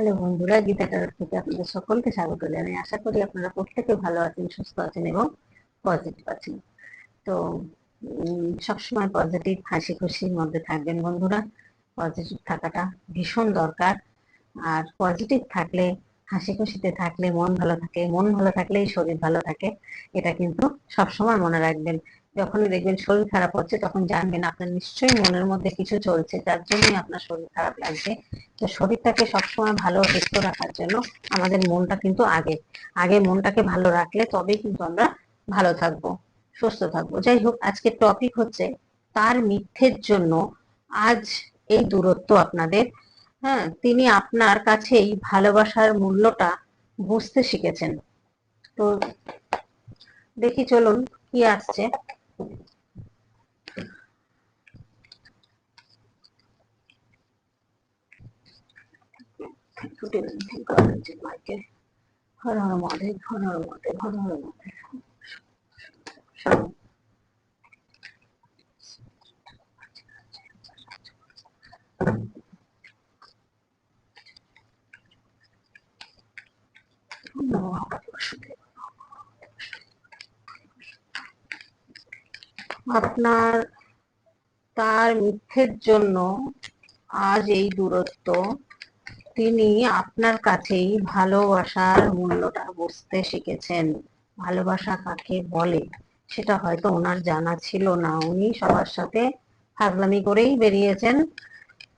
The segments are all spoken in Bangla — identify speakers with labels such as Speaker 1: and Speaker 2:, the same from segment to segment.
Speaker 1: হ্যালো বন্ধুরা গীতাটার থেকে আপনাদের সকলকে স্বাগত জানাই। আশা করি আপনারা প্রত্যেকে ভালো আছেন, সুস্থ আছেন এবং পজিটিভ আছেন। তো সবসময় পজিটিভ হাসি খুশির মধ্যে থাকবেন বন্ধুরা। পজিটিভ থাকাটা ভীষণ দরকার। আর পজিটিভ থাকলে, হাসি খুশিতে থাকলে মন ভালো থাকে, মন ভালো থাকলেই শরীর ভালো থাকে। এটা কিন্তু সবসময় মনে রাখবেন। যখনই দেখবেন শরীর খারাপ হচ্ছে, তখন জানবেন আপনার নিশ্চয়ই মনের মধ্যে কিছু চলছে, যার জন্যই আপনার শরীর খারাপ লাগছে। তো শরীরটাকে সবসময় ভালো সুস্থ রাখার জন্য আমাদের মনটা কিন্তু আগে। আগে মনটাকে ভালো রাখলে তবেই কিন্তু আমরা ভালো থাকব, সুস্থ থাকব। যাই হোক, আজকের টপিক হচ্ছে তার মিথ্যের জন্য আজ এই দূরত্ব আপনাদের। হ্যাঁ তিনি আপনার কাছেই ভালোবাসার মূল্যটা বুঝতে শিখেছেন। তো দেখি চলুন কি আসছে। ফুটে মাইকে হর হর মহাদেব হর হর মহাদেব হর হর মহাদেব আপনার তার মিথ্যের জন্য আজ এই দূরত্ব। তিনি আপনার কাছেই ভালোবাসার মূল্যটা বুঝতে শিখেছেন। ভালোবাসা কাকে বলে? সেটা হয়তো ওনার জানা ছিল না। উনি সবার সাথে ফাগলামি করেই বেরিয়েছেন।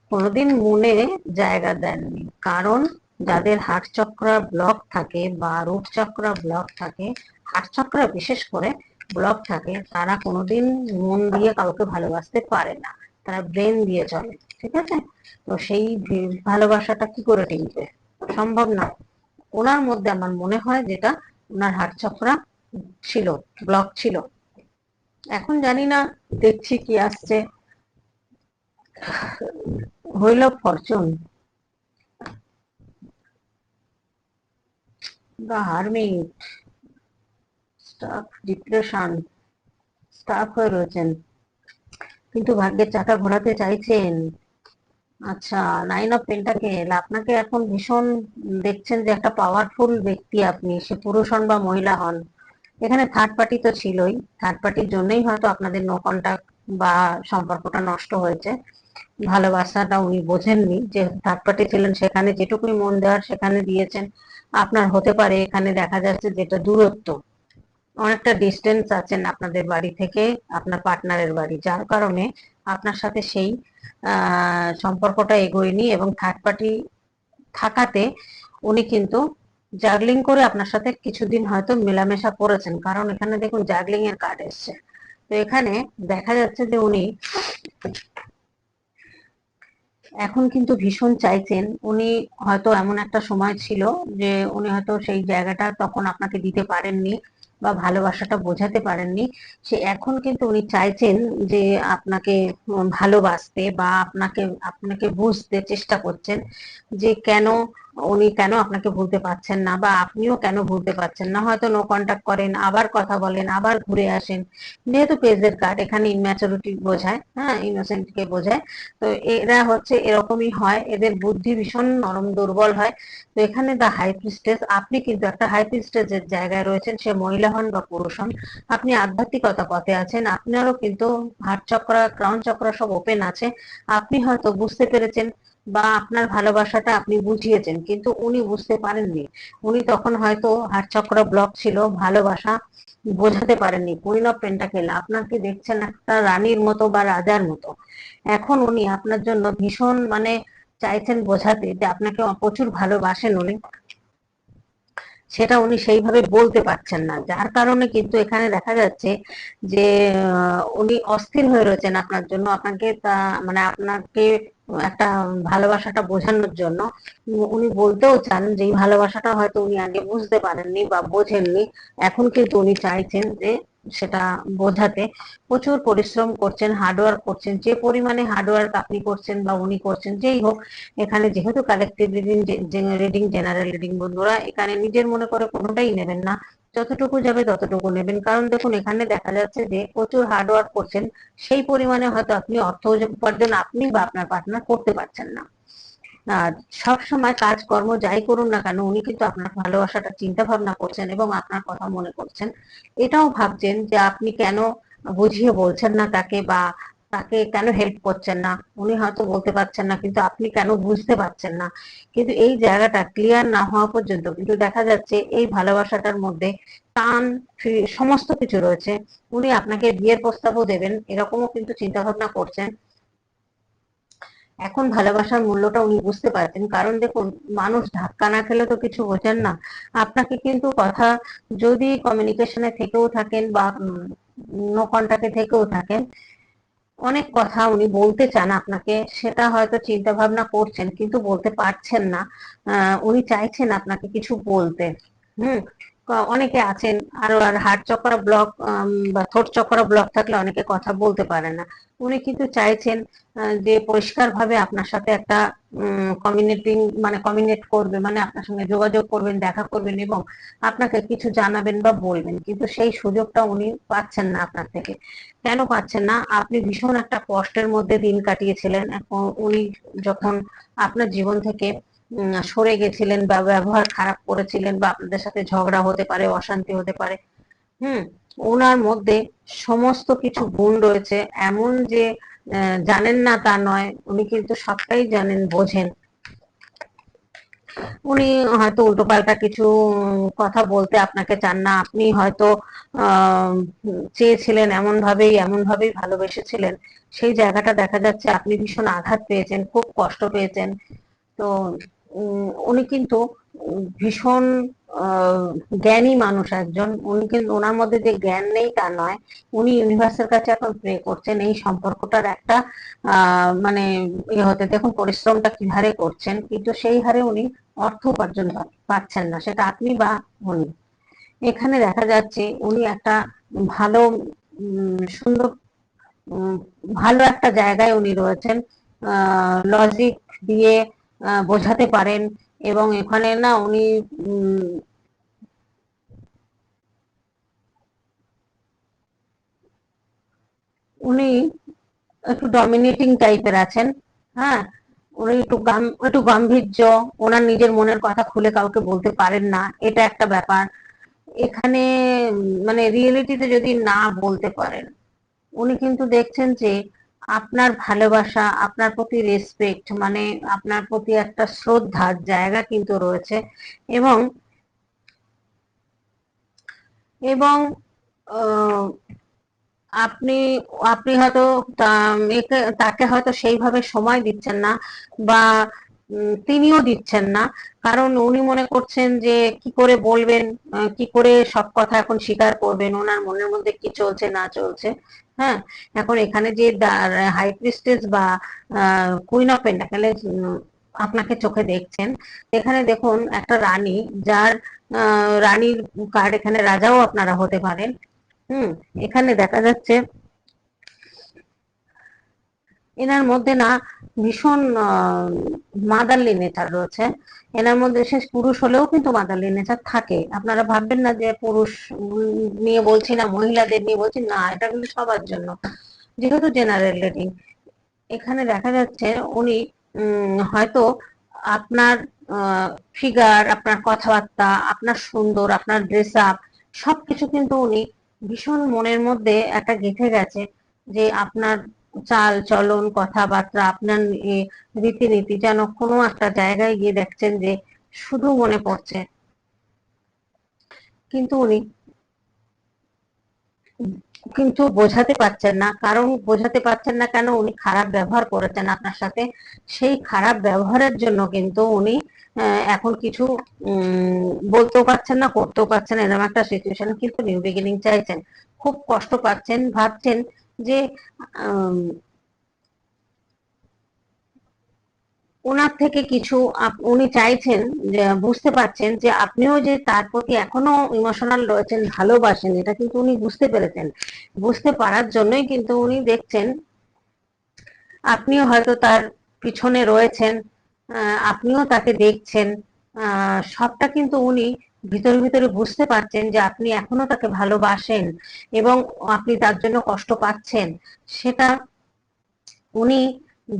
Speaker 1: কোনোদিন মনে জায়গা দেননি। কারণ যাদের হাট চক্রা ব্লক থাকে বা রূপ চক্রা ব্লক থাকে হাট চক্রা বিশেষ করে ব্লক থাকে, তারা কোনোদিন মন দিয়ে কাউকে ভালোবাসতে পারে না। তারা ব্রেন দিয়ে চলে, ঠিক আছে? তো সেই ভালোবাসাটা কি করে টিকবে? সম্ভব না। ওনার মধ্যে আমার মনে হয় যেটা ওনার হাট চক্রা ছিল, ব্লক ছিল। এখন জানি না, দেখছি কি আসছে। Wheel fortune. the hermit stuff depression stuff হয়ে রয়েছেন। কিন্তু ভাগ্যের চাকা ঘোরাতে চাইছেন। আচ্ছা নাইন অফ পেন্টাকেল আপনাকে এখন ভীষণ দেখছেন যে একটা পাওয়ারফুল ব্যক্তি আপনি, সে পুরুষ হন বা মহিলা হন। এখানে থার্ড পার্টি তো ছিলই। থার্ড পার্টির জন্যই হয়তো আপনাদের নো কন্ট্যাক্ট বা সম্পর্কটা নষ্ট হয়েছে। ভালোবাসাটা উনি বোঝেননি যে থার্ড পার্টি ছিলেন, সেখানে যেটুকুই মন দেওয়ার সেখানে দিয়েছেন। আপনার হতে পারে, এখানে দেখা যাচ্ছে যেটা দূরত্ব। অনেকটা ডিস্টেন্স আছেন আপনাদের বাড়ি থেকে, আপনার পার্টনারের বাড়ি। যার কারণে আপনার সাথে সেই সম্পর্কটা এগোয়নি এবং থার্ড পার্টি থাকাতে উনি কিন্তু জাগলিং করে আপনার সাথে কিছুদিন হয়তো মেলামেশা করেছেন। কারণ এখানে দেখুন জাগলিং এর কার্ড এসছে। তো এখানে দেখা যাচ্ছে যে উনি এখন কিন্তু ভীষণ চাইছেন। উনি হয়তো এমন একটা সময় ছিল যে উনি হয়তো সেই জায়গাটা তখন আপনাকে দিতে পারেননি। বা ভালোবাসাটা বোঝাতে পারেননি, সে এখন কিন্তু উনি চাইছেন যে আপনাকে ভালোবাসতে বা আপনাকে আপনাকে বুঝতে চেষ্টা করছেন যে কেন উনি কেন আপনাকে ভুলতে পারছেন না বা আপনিও কেন ভুলতে পারছেন না? হয়তো নো কন্ট্যাক্ট করেন, আবার কথা বলেন, আবার ঘুরে আসেন। যেহেতু পেজের কার্ড এখানে ইনম্যাচুরিটি বোঝায় হ্যাঁ ইনোসেন্টকে বোঝায়। তো এরা হচ্ছে এরকমই হয়, এদের বুদ্ধি ভীষণ নরম, দুর্বল হয়। তো এখানে দা হাই প্রিস্টেস আপনি কিন্তু একটা হাই প্রিস্টেসের জায়গায় রয়েছেন, সে মহিলা হন বা পুরুষ হন। আপনি আধ্যাত্মিকতা পথে আছেন, আপনারও কিন্তু হাট চক্র ক্রাউন চক্র সব ওপেন আছে। আপনি হয়তো বুঝতে পেরেছেন বা আপনার ভালোবাসাটা আপনি বুঝিয়েছেন, কিন্তু উনি বুঝতে পারেননি। উনি তখন হয়তো হাট চক্র ব্লক ছিল, ভালোবাসা বোঝাতে পারেননি কুইন অফ পেন্টাকেল আপনাকে দেখছেন একটা রানীর মতো বা রাজার মতো? এখন উনি আপনার জন্য ভীষণ মানে চাইছেন বোঝাতে যে আপনাকে প্রচুর ভালোবাসেন উনি। সেটা উনি সেইভাবে বলতে পারছেন না। যার কারণে কিন্তু এখানে দেখা যাচ্ছে যে উনি অস্থির হয়ে রয়েছেন আপনার জন্য। আপনাকে তা মানে আপনাকে একটা ভালোবাসাটা বোঝানোর জন্য। উনি বলতেও চান যে, এই ভালোবাসাটা হয়তো উনি আগে বুঝতে পারেননি বা বোঝেননি। এখন কিন্তু উনি চাইছেন যে সেটা বোঝাতে প্রচুর পরিশ্রম করছেন হার্ডওয়ার্ক করছেন, যে পরিমাণে হার্ডওয়ার্ক আপনি করছেন বা উনি করছেন, যেই হোক, এখানে যেহেতু collective reading reading general reading বন্ধুরা, এখানে নিজের মনে করে কোনোটাই নেবেন না, যতটুকু যাবে ততটুকু নেবেন, কারণ দেখুন, এখানে দেখা যাচ্ছে যে প্রচুর হার্ডওয়ার্ক করছেন, সেই পরিমাণে হয়তো আপনি অর্থ উপার্জন আপনি বা আপনার পার্টনার করতে পারছেন না। সব সময় কাজকর্ম যাই করুন না কেন, উনি কিন্তু আপনার ভালোবাসাটা চিন্তা ভাবনা করছেন এবং আপনার কথা মনে করছেন। এটাও ভাবছেন যে আপনি কেন বুঝিয়ে বলছেন না তাকে বা তাকে কেন হেল্প করছেন না? উনি হয়তো বলতে পারছেন না, কিন্তু আপনি কেন বুঝতে পারছেন না? কিন্তু এই জায়গাটা ক্লিয়ার না হওয়া পর্যন্ত কিন্তু দেখা যাচ্ছে এই ভালোবাসাটার মধ্যে টান সমস্ত কিছু রয়েছে। উনি আপনাকে বিয়ের প্রস্তাবও দেবেন, এরকমও কিন্তু চিন্তা ভাবনা করছেন। এখন ভালোবাসার মূল্যটা উনি বুঝতে পারছেন কারণ দেখুন, মানুষ ধাক্কা না খেলে তো কিছু বোঝেন না। আপনাকে কিন্তু কথা যদি কমিউনিকেশনে থেকেও থাকেন বা নো কন্ট্যাক্টে থেকেও থাকেন, অনেক কথা উনি বলতে চান আপনাকে, সেটা হয়তো চিন্তা ভাবনা করছেন কিন্তু বলতে পারছেন না। উনি চাইছেন আপনাকে কিছু বলতে। হুম? অনেকে আছেন, আরও আর হাট চক্রা ব্লক বা থোট চক্রা ব্লক থাকলে অনেকে কথা বলতে পারে না। উনি কিন্তু চাইছেন যে পরিষ্কার ভাবে আপনার সাথে একটা কমিউনিটিং মানে কমিউনিকেট করবে মানে আপনার সঙ্গে যোগাযোগ করবেন, দেখা করবেন এবং আপনাকে কিছু জানাবেন বা বলবেন। কিন্তু সেই সুযোগটা উনি পাচ্ছেন না আপনার থেকে। কেন পাচ্ছেন না? আপনি ভীষণ একটা কষ্টের মধ্যে দিন কাটিয়েছিলেন। এখন উনি যখন আপনার জীবন থেকে সরে গেছিলেন বা ব্যবহার খারাপ করেছিলেন বা আপনাদের সাথে ঝগড়া হতে পারে, অশান্তি হতে পারে, হুম, ওনার মধ্যে সমস্ত কিছু গুণ রয়েছে। এমন যে জানেন না তা নয়, উনি কিন্তু সবটাই জানেন, বোঝেন। উনি হয়তো উল্টোপাল্টা কিছু কথা বলতে আপনাকে চান না। আপনি হয়তো চেয়েছিলেন এমন ভাবেই এমন ভাবেই ভালোবেসেছিলেন। সেই জায়গাটা দেখা যাচ্ছে, আপনি ভীষণ আঘাত পেয়েছেন, খুব কষ্ট পেয়েছেন। তো উনি কিন্তু ভীষণ জ্ঞানী মানুষ একজন। উনি কিন্তু ওনার মধ্যে যে জ্ঞান নেই তা নয়। উনি ইউনিভার্সের কাছে এখন প্রে করছেন। এই সম্পর্কটার একটা মানে ইয়ে হতে দেখুন, পরিশ্রমটা কি হারে করছেন, কিন্তু সেই হারে উনি অর্থ উপার্জন পাচ্ছেন না। সেটা আপনি বা উনি। এখানে দেখা যাচ্ছে উনি একটা ভালো সুন্দর ভালো একটা জায়গায় উনি রয়েছেন। লজিক দিয়ে বোঝাতে পারেন এবং এখানে না উনি উনি একটু ডমিনেটিং টাইপের আছেন হ্যাঁ? উনি একটু একটু গাম্ভীর্য, ওনার নিজের মনের কথা খুলে কাউকে বলতে পারেন না, এটা একটা ব্যাপার। এখানে মানে রিয়েলিটিতে যদি না বলতে পারেন, উনি কিন্তু দেখছেন যে আপনার ভালোবাসা, আপনার প্রতি রেসপেক্ট মানে আপনার প্রতি একটা শ্রদ্ধার জায়গা কিন্তু রয়েছে। এবং এবং আপনি আপনি হয়তো তাকে হয়তো সেইভাবে সময় দিচ্ছেন না বা তিনিও দিচ্ছেন না। কারণ উনি মনে করছেন যে, কি করে বলবেন কি করে সব কথা এখন স্বীকার করবেন, ওনার মনের মধ্যে কি চলছে, না চলছে। হ্যাঁ এখন এখানে যে হাই প্রিস্টেস বা কুইন অফ পেন্টাকেলে আপনাকে চোখে দেখছেন, এখানে দেখুন একটা রানী, যার রানীর কার্ড এখানে রাজাও আপনারা হতে পারেন। হুম, এখানে দেখা যাচ্ছে এনার মধ্যে না ভীষণ মাদারলি নেচার রয়েছে। এনার মধ্যে শেষ পুরুষ হলেও কিন্তু মাদারলি নেচার থাকে। আপনারা ভাববেন না যে পুরুষ নিয়ে বলছি না, মহিলাদের নিয়ে বলছি, না, এটা কিন্তু সবার জন্য। যেহেতু জেনারেল রেটিং এখানে দেখা যাচ্ছে উনি হয়তো আপনার ফিগার আপনার কথাবার্তা, আপনার সুন্দর, আপনার ড্রেস আপ সবকিছু কিন্তু উনি ভীষণ মনের মধ্যে একটা গেঁথে গেছে যে আপনার চাল চলন কথাবার্তা আপনার রীতিনীতি যেন কোনো একটা জায়গায় গিয়ে দেখছেন যে শুধু মনে পড়ছে। কিন্তু উনি কিন্তু বোঝাতে পারছেন না, কারণ বোঝাতে পারছেন না কেন উনি খারাপ ব্যবহার করেছেন আপনার সাথে। সেই খারাপ ব্যবহারের জন্য কিন্তু উনি এখন কিছু বলতেও পারছেন না, করতেও পারছেন এরকম একটা সিচুয়েশন কিন্তু নিউ বিগিনিং চাইছেন। খুব কষ্ট পাচ্ছেন, ভাবছেন যে ওনার থেকে কিছু উনি চাইছেন বুঝতে পারছেন যে, আপনিও যে তার প্রতি এখনও ইমোশনাল রয়েছেন, ভালোবাসেন, এটা কিন্তু উনি বুঝতে পেরেছেন। বুঝতে পারার জন্যই কিন্তু উনি দেখছেন, আপনিও হয়তো তার পিছনে রয়েছেন আপনিও তাকে দেখছেন সবটা কিন্তু উনি ভিতরে ভিতরে বুঝতে পারছেন যে আপনি এখনও তাকে ভালোবাসেন এবং আপনি তার জন্য কষ্ট পাচ্ছেন, সেটা উনি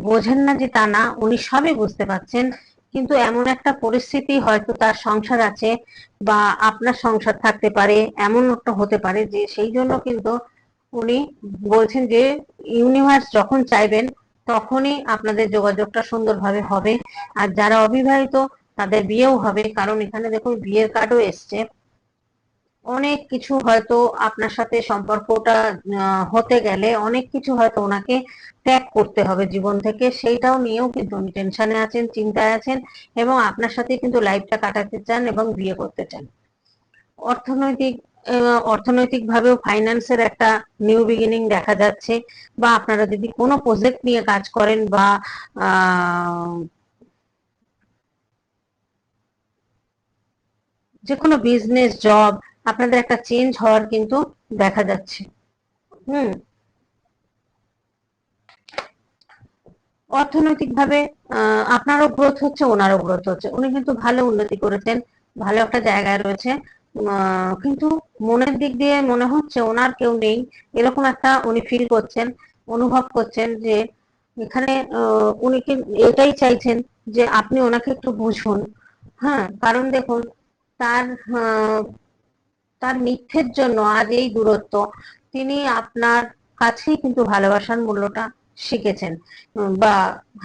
Speaker 1: বোঝেন না যে তা না, উনি সবই বুঝতে পারছেন। কিন্তু এমন একটা পরিস্থিতি হয়তো তার সংসার আছে বা আপনার সংসার থাকতে পারে, এমন একটা হতে পারে যে সেই জন্য কিন্তু উনি বলছেন যে ইউনিভার্স যখন চাইবেন তখনই আপনাদের যোগাযোগটা সুন্দরভাবে হবে। আর যারা অবিবাহিত তাদের বিয়েও হবে। কারণ এখানে দেখুন বিয়ের কার্ডও এসছে। অনেক কিছু হয়তো আপনার সাথে সম্পর্কটা হতে গেলে অনেক কিছু হয়তো ওনাকে ত্যাগ করতে হবে জীবন থেকে। সেইটাও নিয়েও কিন্তু উনি টেনশনে আছেন, চিন্তায় আছেন এবং আপনার সাথে কিন্তু লাইফটা কাটাতে চান এবং বিয়ে করতে চান। অর্থনৈতিক অর্থনৈতিক ভাবেও ফাইন্যান্সের একটা নিউ বিগিনিং দেখা যাচ্ছে। বা আপনারা যদি কোনো প্রজেক্ট নিয়ে কাজ করেন বা যে কোনো বিজনেস জব আপনাদের একটা চেঞ্জ হওয়ার কিন্তু দেখা যাচ্ছে। হুম। অর্থনৈতিকভাবে আপনারও গ্রোথ হচ্ছে, ওনারও গ্রোথ হচ্ছে। উনি কিন্তু ভালো উন্নতি করেছেন, ভালো একটা জায়গায় রয়েছে। কিন্তু মনের দিক দিয়ে মনে হচ্ছে ওনার কেউ নেই, এরকম একটা উনি ফিল করছেন, অনুভব করছেন যে এখানে উনি এটাই চাইছেন যে আপনি ওনাকে একটু বুঝুন। হ্যাঁ কারণ দেখুন তার তার মিথ্যের জন্য আজ এই দূরত্ব, তিনি আপনার কাছেই কিন্তু ভালোবাসার মূল্যটা শিখেছেন বা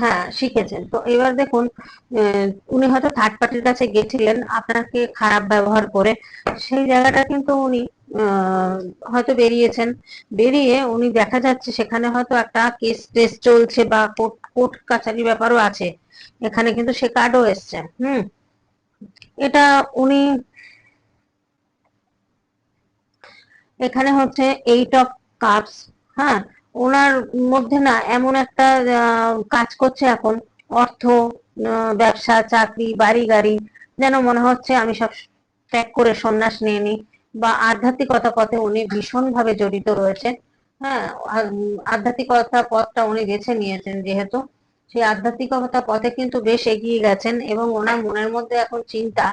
Speaker 1: হ্যাঁ শিখেছেন। তো এবার দেখুন উনি হয়তো থার্ড পার্টির কাছে গেছিলেন, আপনাকে খারাপ ব্যবহার করে, সেই জায়গাটা কিন্তু উনি হয়তো বেরিয়েছেন। বেরিয়ে উনি দেখা যাচ্ছে সেখানে হয়তো একটা কেস টেস চলছে বা কোর্ট কোর্ট কাছারি ব্যাপারও আছে। এখানে কিন্তু সে কার্ডও এসছে, হুম? এটা উনি এখানে হচ্ছে এইট অফ কাপস হ্যাঁ? ওনার মধ্যে না এমন একটা কাজ করছে এখন, অর্থ ব্যবসা, চাকরি, বাড়ি, গাড়ি, যেন মনে হচ্ছে আমি সব ত্যাগ করে সন্ন্যাস নিয়ে নিই বা আধ্যাত্মিকতা পথে উনি ভীষণভাবে জড়িত রয়েছে হ্যাঁ? আধ্যাত্মিকতা পথটা উনি বেছে নিয়েছেন যেহেতু। সেই আধ্যাত্মিকতা পথে কিন্তু বেশ এগিয়ে গেছেন এবং ওনার মনের মধ্যে এখন চিন্তা,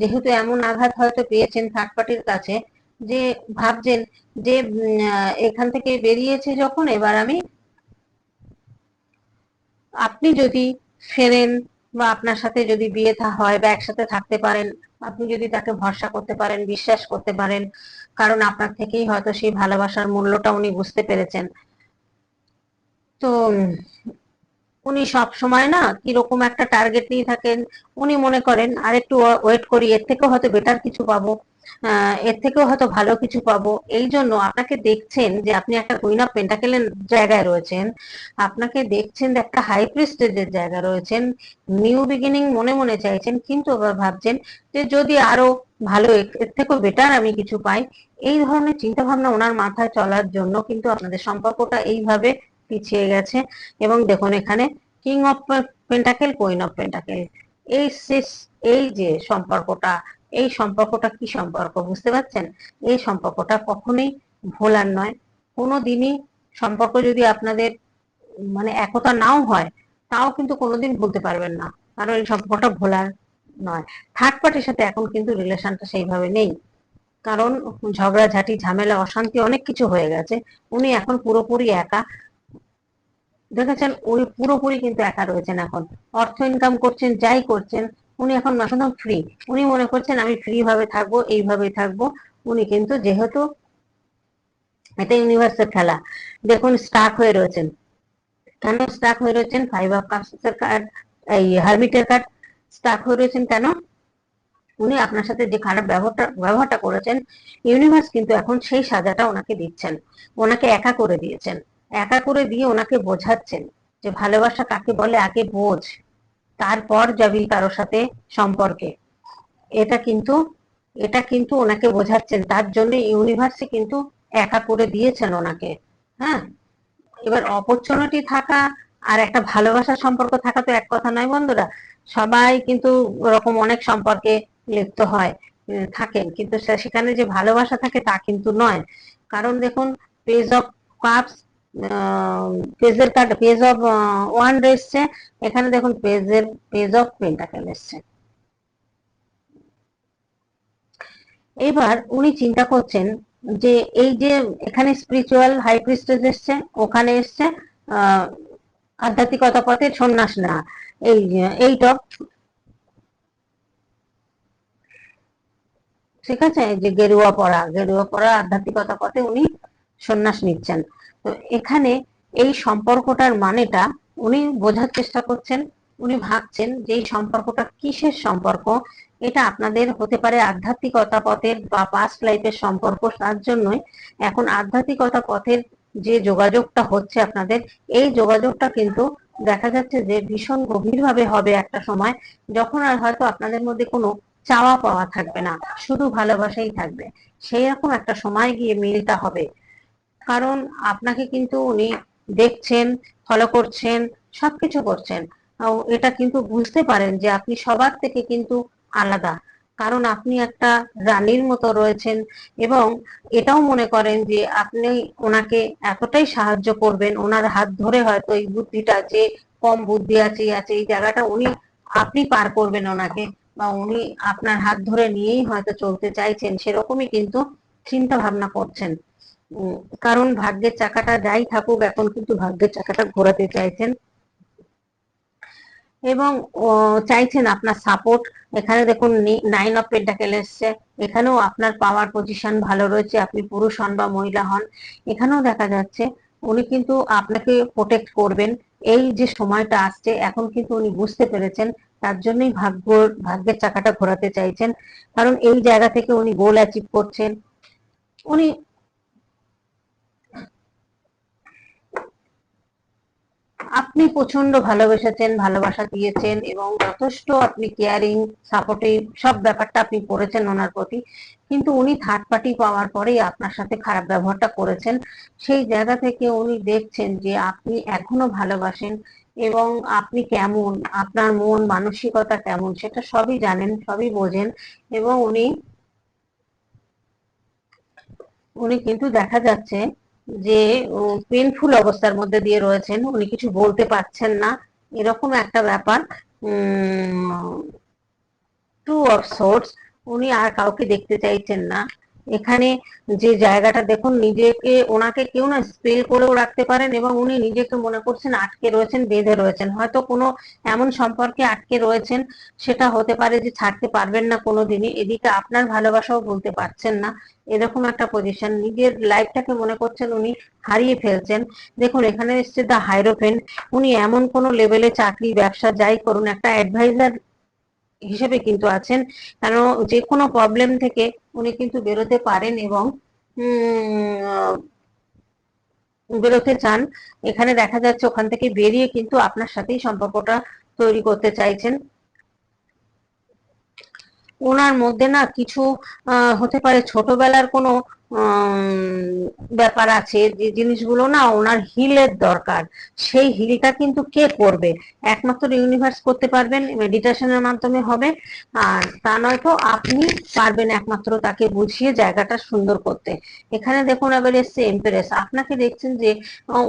Speaker 1: যেহেতু এমন আঘাত হয়তো পেয়েছেন থার্ড পার্টির কাছে, যে ভাবছেন যে এখান থেকে বেরিয়েছে যখন, এবার আমি আপনি যদি ফেরেন বা আপনার সাথে যদি বিয়ে হয় বা একসাথে থাকতে পারেন, আপনি যদি তাকে ভরসা করতে পারেন, বিশ্বাস করতে পারেন, কারণ আপনার থেকেই হয়তো সেই ভালোবাসার মূল্যটা উনি বুঝতে পেরেছেন। তো উনি সব সময় না কীরকম একটা টার্গেট নিয়ে থাকেন, উনি মনে করেন আর একটু ওয়েট করি, এর থেকেও হয়তো বেটার কিছু পাবো এর থেকেও হয়তো ভালো কিছু পাবো। এই জন্য আপনাকে দেখছেন যে আপনি একটা কুইন অফ পেন্টাকেলের জায়গায় রয়েছেন, আপনাকে দেখছেন যে একটা হাই প্রিস্টেজের জায়গা রয়েছেন নিউ বিগিনিং মনে মনে চাইছেন, কিন্তু আবার ভাবছেন যে যদি আরও ভালো, এর থেকেও বেটার আমি কিছু পাই, এই ধরনের চিন্তা ভাবনা ওনার মাথায় চলার জন্য কিন্তু আপনাদের সম্পর্কটা এইভাবে পিছিয়ে গেছে। এবং দেখুন এখানে king of pentacle queen of pentacle এই শেষ এই যে সম্পর্কটা, এই সম্পর্কটা কি সম্পর্ক, বুঝতে পারছেন? এই সম্পর্কটা কখনোই ভোলার নয়। কোনো দিনই সম্পর্ক যদি আপনাদের মানে একতা নাও হয়, তাও কিন্তু কোনোদিন ভুলতে পারবেন না। কারণ এই সম্পর্কটা ভোলার নয়। থার্ড পার্টির সাথে এখন কিন্তু রিলেশনটা সেইভাবে নেই। কারণ ঝগড়াঝাটি, ঝামেলা, অশান্তি অনেক কিছু হয়ে গেছে। উনি এখন পুরোপুরি একা। দেখেছেন উনি পুরোপুরি কিন্তু একা রয়েছেন এখন। অর্থ ইনকাম করছেন, যাই করছেন, উনি এখন একদম ফ্রি উনি মনে করছেন, আমি ফ্রি ভাবে থাকব, এইভাবে থাকব। উনি কিন্তু যেহেতু এটা ইউনিভার্সের খেলা। দেখুন স্টাক হয়ে রয়েছেন। কেন স্টাক হয়ে রয়েছেন? ফাইভ অফ কাপসের কার্ড এই হারমিটের কার্ড স্টাক হয়ে রয়েছেন কেন? উনি আপনার সাথে যে খারাপ ব্যবহারটা ব্যবহারটা করেছেন ইউনিভার্স কিন্তু এখন সেই সাজাটা ওনাকে দিচ্ছেন। ওনাকে একা করে দিয়েছেন। একা করে দিয়ে ওনাকে বোঝাচ্ছেন যে ভালোবাসা কাকে বলে আগে বোঝ, তারপর যাবি কারোর সাথে সম্পর্কে। এটা কিন্তু এটা কিন্তু ওনাকে বোঝাচ্ছেন, তার জন্য ইউনিভার্সে কিন্তু একা করে দিয়েছেন ওনাকে হ্যাঁ? এবার অপরচুনিটি থাকা আর একটা ভালোবাসার সম্পর্ক থাকা তো এক কথা নয় বন্ধুরা, সবাই কিন্তু ওরকম অনেক সম্পর্কে লিপ্ত হয় থাকেন, কিন্তু সেখানে যে ভালোবাসা থাকে তা কিন্তু নয়। কারণ দেখুন পেজ অফ কাপস পেজের কার্ড পেজ অফ ওয়ান এসছে এখানে দেখুন পেজের পেজ অফ পেন্টাকেল এসছে। এবার উনি চিন্তা করছেন যে এই যে এখানে স্পিরিচুয়াল হাই প্রিস্টেজ এসছে, ওখানে এসছে আধ্যাত্মিকতা পথে সন্ন্যাস না। এই এইটা ঠিক আছে? যে গেরুয়া পড়া গেরুয়া পড়া আধ্যাত্মিকতা পথে উনি সন্ন্যাস নিচ্ছেন। তো এখানে এই সম্পর্কটার মানেটা উনি বোঝার চেষ্টা করছেন, উনি ভাবছেন যে এই সম্পর্কটা কিসের সম্পর্ক? এটা আপনাদের হতে পারে আধ্যাত্মিকতা পথের বা পাস্ট লাইফের সম্পর্ক, তার জন্যই এখন আধ্যাত্মিকতা পথের যে যোগাযোগটা হচ্ছে আপনাদের, এই যোগাযোগটা কিন্তু দেখা যাচ্ছে যে ভীষণ গভীরভাবে হবে একটা সময় যখন আর হয়তো আপনাদের মধ্যে কোনো চাওয়া পাওয়া থাকবে না, শুধু ভালোবাসাই থাকবে। সেই রকম একটা সময় গিয়ে মিলটা হবে। কারণ আপনাকে কিন্তু উনি দেখছেন ফলো করছেন, সবকিছু করছেন। এটা কিন্তু বুঝতে পারেন যে আপনি সবার থেকে কিন্তু আলাদা। কারণ আপনি একটা রানীর মতো রয়েছেন এবং এটাও মনে করেন যে আপনি ওনাকে এতটাই সাহায্য করবেন, ওনার হাত ধরে হয়তো এই বুদ্ধিটা যে কম বুদ্ধি আছে আছে, এই জায়গাটা উনি, আপনি পার করবেন ওনাকে বা উনি আপনার হাত ধরে নিয়েই হয়তো চলতে চাইছেন, সেরকমই কিন্তু চিন্তা ভাবনা করছেন। কারণ ভাগ্যের চাকাটা যাই থাকুক, এখন কিন্তু ভাগ্যের চাকাটা ঘোরাতে চাইছেন। এবং চাইছেন আপনার সাপোর্ট এখানে দেখুন নাইন অফ পেন্টাকেল এসছে। এখানেও আপনার পাওয়ার পজিশন ভালো রয়েছে। আপনি পুরুষ হন বা মহিলা হন। এখানেও দেখা যাচ্ছে, উনি কিন্তু আপনাকে প্রোটেক্ট করবেন। এই যে সময়টা আসছে, এখন কিন্তু উনি বুঝতে পেরেছেন, তার জন্যই ভাগ্য, ভাগ্যের চাকাটা ঘোরাতে চাইছেন। কারণ এই জায়গা থেকে উনি গোল অ্যাচিভ করছেন। উনি আপনি প্রচণ্ড ভালোবেসেছেন, ভালোবাসা দিয়েছেন এবং যথেষ্ট আপনি কেয়ারিং সাপোর্টিভ সব ব্যাপারটা আপনি করেছেন ওনার প্রতি। কিন্তু উনি থার্ড পার্টি পাওয়ার পরেই আপনার সাথে খারাপ ব্যবহারটা করেছেন। সেই জায়গা থেকে উনি দেখছেন যে আপনি এখনও ভালোবাসেন এবং আপনি কেমন, আপনার মন, মানসিকতা কেমন সেটা সবই জানেন, সবই বোঝেন এবং উনি উনি কিন্তু দেখা যাচ্ছে যে পেনফুল অবস্থার মধ্যে দিয়ে রয়েছেন, উনি কিছু বলতে পারছেন না, এরকম একটা ব্যাপার টু অফ সোর্স উনি আর কাউকে দেখতে চাইছেন না। এখানে যে জায়গাটা দেখুন, নিজেকে, ওনাকে কেউ না স্পেল করেও রাখতে পারেন এবং উনি নিজেকে মনে করছেন আটকে রয়েছেন, বেঁধে রয়েছেন। হয়তো কোনো এমন সম্পর্কে আটকে রয়েছেন, সেটা হতে পারে যে ছাড়তে পারবেন না কোনো দিনই এদিকে আপনার ভালোবাসাও বলতে পারছেন না। এরকম একটা পজিশন নিজের লাইফটাকে মনে করছেন উনি হারিয়ে ফেলছেন। দেখুন, এখানে এসছে দ্য হাইরোফেন উনি এমন কোনো লেভেলে চাকরি, ব্যবসা, যাই করুন, একটা অ্যাডভাইজার হিসেবে কিন্তু আছেন। কারণ যে কোনো প্রবলেম থেকে উনি কিন্তু বেরোতে পারেন এবং বেরোতে চান। এখানে দেখা যাচ্ছে ওখান থেকে বেরিয়ে কিন্তু আপনার সাথেই সম্পর্কটা তৈরি করতে চাইছেন। ওনার মধ্যে না কিছু হতে পারে ছোটবেলার কোনো ব্যাপার আছে যে জিনিসগুলো না ওনার হিলের দরকার। সেই হিলটা কিন্তু কে করবে? একমাত্র ইউনিভার্স করতে পারবেন মেডিটেশনের মাধ্যমে হবে। আর তা নয়তো আপনি পারবেন একমাত্র তাকে বুঝিয়ে জায়গাটা সুন্দর করতে। এখানে দেখুন, এবার এসছে এম্পারেস আপনাকে দেখছেন যে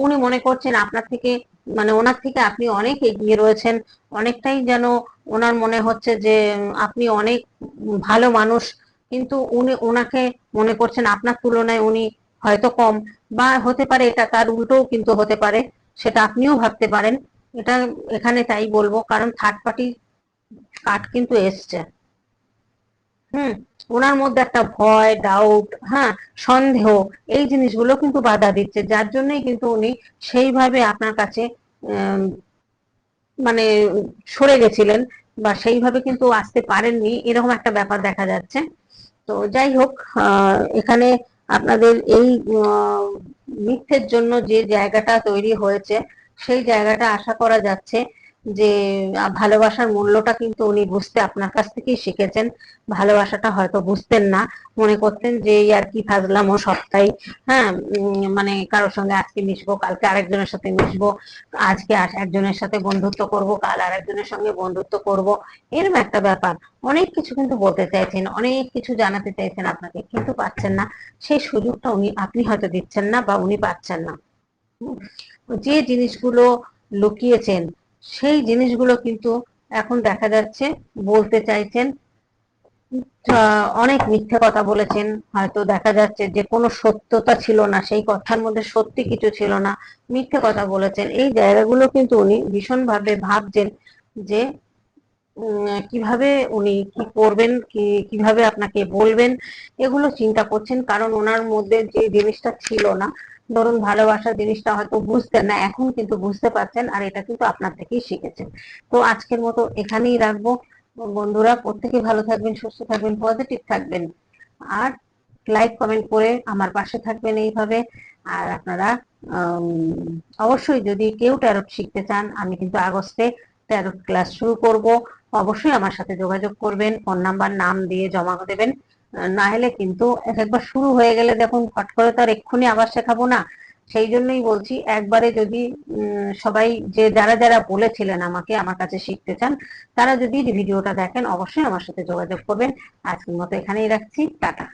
Speaker 1: উনি মনে করছেন আপনার থেকে মানে ওনার থেকে আপনি অনেক এগিয়ে রয়েছেন, অনেকটাই যেন ওনার মনে হচ্ছে যে আপনি অনেক ভালো মানুষ, কিন্তু উনি, ওনাকে মনে করছেন আপনার তুলনায় উনি হয়তো কম, বা হতে পারে এটা তার উল্টোও কিন্তু হতে পারে, সেটা আপনিও ভাবতে পারেন, এটা এখানে তাই বলব, কারণ থার্ড পার্টি কার্ড কিন্তু এসছে। হুম। ওনার মধ্যে একটা ভয় ডাউট হ্যাঁ সন্দেহ, এই জিনিসগুলো কিন্তু বাধা দিচ্ছে। যার জন্যই কিন্তু উনি সেইভাবে আপনার কাছে মানে সরে গেছিলেন বা সেইভাবে কিন্তু আসতে পারেননি, এরকম একটা ব্যাপার দেখা যাচ্ছে। তো যাই হোক এখানে আপনাদের এই মিথ্যের জন্য যে জায়গাটা তৈরি হয়েছে, সেই জায়গাটা আশা করা যাচ্ছে যে ভালোবাসার মূল্যটা কিন্তু উনি বুঝতে আপনার কাছ থেকেই শিখেছেন। ভালোবাসাটা হয়তো বুঝতেন না। মনে করতেন যে আর কি ফাজলাম ও সপ্তাহে হ্যাঁ মানে কারোর সঙ্গে আজকে মিশবো, কালকে আরেকজনের সাথে মিশবো, আজকে একজনের সাথে বন্ধুত্ব করব, কাল আরেকজনের সঙ্গে বন্ধুত্ব করব। এরকম একটা ব্যাপার। অনেক কিছু কিন্তু বলতে চাইছেন, অনেক কিছু জানাতে চাইছেন আপনাকে, কিন্তু পাচ্ছেন না। সেই সুযোগটা উনি, আপনি হয়তো দিচ্ছেন না বা উনি পাচ্ছেন না। যে জিনিসগুলো লুকিয়েছেন সেই জিনিসগুলো কিন্তু এখন দেখা যাচ্ছে বলতে চাইছেন অনেক মিথ্যে কথা বলেছেন। হয়তো দেখা যাচ্ছে যে কোনো সত্যতা ছিল না, সেই কথার মধ্যে সত্যি কিছু ছিল না, মিথ্যে কথা বলেছেন। এই জায়গাগুলো কিন্তু উনি ভীষণভাবে ভাবছেন যে কীভাবে উনি কি করবেন, কি, কীভাবে আপনাকে বলবেন, এগুলো চিন্তা করছেন, কারণ ওনার মধ্যে যে জিনিসটা ছিল না ধরুন ভালোবাসার জিনিসটা হয়তো বুঝতেন না, এখন কিন্তু বুঝতে পারছেন আর এটা কিন্তু আপনার থেকেই শিখেছেন। তো আজকের মতো এখানেই রাখব। বন্ধুরা প্রত্যেকে ভালো থাকবেন, সুস্থ থাকবেন পজিটিভ থাকবেন। আর লাইক কমেন্ট করে আমার পাশে থাকবেন এইভাবে। আর আপনারা অবশ্যই যদি কেউ ট্যারোট শিখতে চান, আমি কিন্তু আগস্টে ট্যারোট ক্লাস শুরু করব। অবশ্যই আমার সাথে যোগাযোগ করবেন ফোন নাম্বার নাম দিয়ে জমা দেবেন। না হলে কিন্তু এক একবার শুরু হয়ে গেলে দেখুন ফট করে তো আর এক্ষুনি আবার শেখাবো না। সেই জন্যই বলছি একবারে যদি সবাই যে যারা যারা বলেছিলেন আমাকে, আমার কাছে শিখতে চান, তারা যদি ভিডিওটা দেখেন, অবশ্যই আমার সাথে যোগাযোগ করবেন। আজকের মতো এখানেই রাখছি। টাটা।